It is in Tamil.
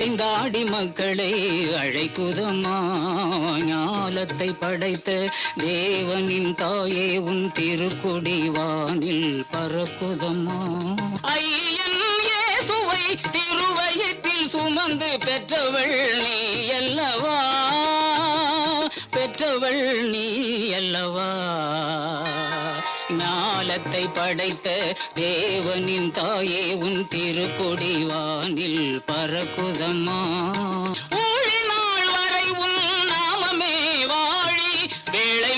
அலைந்தாடி மக்களை அழைக்குதம்மா ஞாலத்தை படைத்த தேவனின் தாயே உன் திருக்குடி வானில் பறக்குதம்மா ஐயன் இயேசுவை திருவயத்தில் சுமந்து பெற்றவள் நீ அல்லவா? பெற்றவள் நீ அல்லவா? அகிலத்தை படைத்த தேவனின் தாயே உன் திருக்கொடி வானில் பறக்குதம்மா. ஊழினாள் வரை உன் நாமமே வாழி வேளை